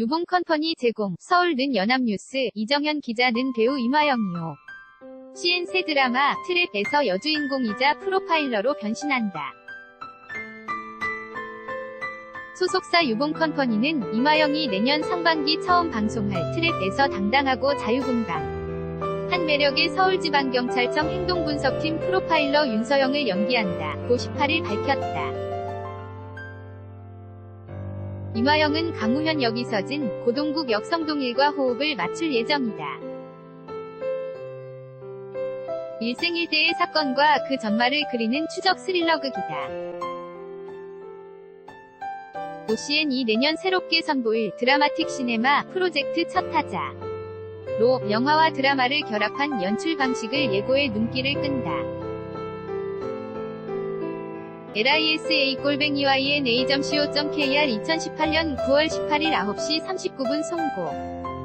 유봉컴퍼니 제공, 서울는 연합뉴스, 이정현 기자는 배우 이마영이요. CN 새 드라마 트랩에서 여주인공이자 프로파일러로 변신한다. 소속사 유봉컴퍼니는 이마영이 내년 상반기 처음 방송할 트랩에서 당당하고 자유분방. 한 매력의 서울지방경찰청 행동분석팀 프로파일러 윤서영을 연기한다. 고 18일 밝혔다. 이마영은 강우현 역이 서진 고동국 역 성동일과 호흡을 맞출 예정이다. 일생일대의 사건과 그 전말을 그리는 추적 스릴러극이다. OCN이 내년 새롭게 선보일 드라마틱 시네마 프로젝트 첫 타자. 로 영화와 드라마를 결합한 연출 방식을 예고해 눈길을 끈다. lisa-ynA.co.kr 2018년 9월 18일 9시 39분 송고